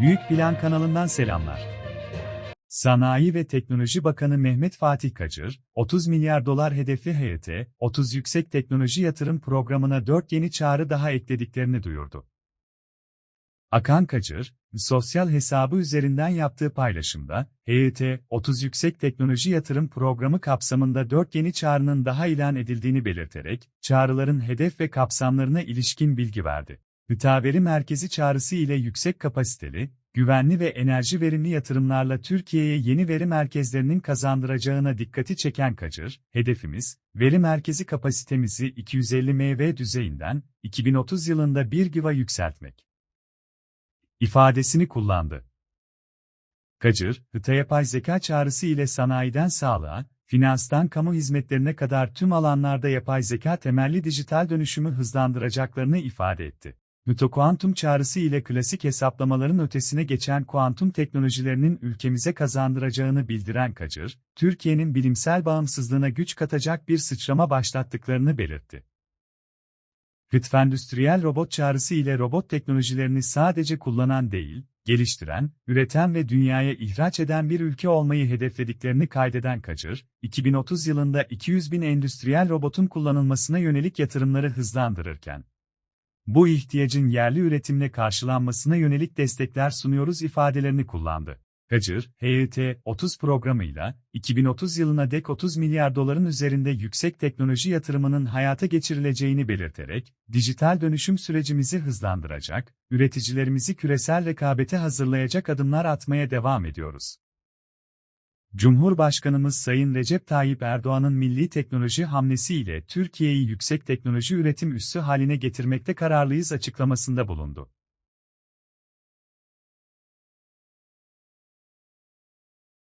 Büyük Plan kanalından selamlar. Sanayi ve Teknoloji Bakanı Mehmet Fatih Kacır, 30 milyar dolar hedefli HYT, 30 Yüksek Teknoloji Yatırım Programı'na 4 yeni çağrı daha eklediklerini duyurdu. Akan Kacır, sosyal hesabı üzerinden yaptığı paylaşımda, HYT, 30 Yüksek Teknoloji Yatırım Programı kapsamında 4 yeni çağrının daha ilan edildiğini belirterek, çağrıların hedef ve kapsamlarına ilişkin bilgi verdi. Mütaveri merkezi çağrısı ile yüksek kapasiteli, güvenli ve enerji verimli yatırımlarla Türkiye'ye yeni veri merkezlerinin kazandıracağına dikkati çeken Kacır, hedefimiz, veri merkezi kapasitemizi 250 MW düzeyinden, 2030 yılında 1 GW'a yükseltmek ifadesini kullandı. Kacır, hıta yapay zeka çağrısı ile sanayiden sağlığa, finanstan kamu hizmetlerine kadar tüm alanlarda yapay zeka temelli dijital dönüşümü hızlandıracaklarını ifade etti. Mütokuantum çağrısı ile klasik hesaplamaların ötesine geçen kuantum teknolojilerinin ülkemize kazandıracağını bildiren Kacır, Türkiye'nin bilimsel bağımsızlığına güç katacak bir sıçrama başlattıklarını belirtti. Hıtfendüstriyel robot çağrısı ile robot teknolojilerini sadece kullanan değil, geliştiren, üreten ve dünyaya ihraç eden bir ülke olmayı hedeflediklerini kaydeden Kacır, 2030 yılında 200 bin endüstriyel robotun kullanılmasına yönelik yatırımları hızlandırırken, bu ihtiyacın yerli üretimle karşılanmasına yönelik destekler sunuyoruz ifadelerini kullandı. Kacır, HYT 30 programıyla 2030 yılına dek 30 milyar doların üzerinde yüksek teknoloji yatırımının hayata geçirileceğini belirterek, dijital dönüşüm sürecimizi hızlandıracak, üreticilerimizi küresel rekabete hazırlayacak adımlar atmaya devam ediyoruz. Cumhurbaşkanımız Sayın Recep Tayyip Erdoğan'ın milli teknoloji hamlesiyle Türkiye'yi yüksek teknoloji üretim üssü haline getirmekte kararlıyız açıklamasında bulundu.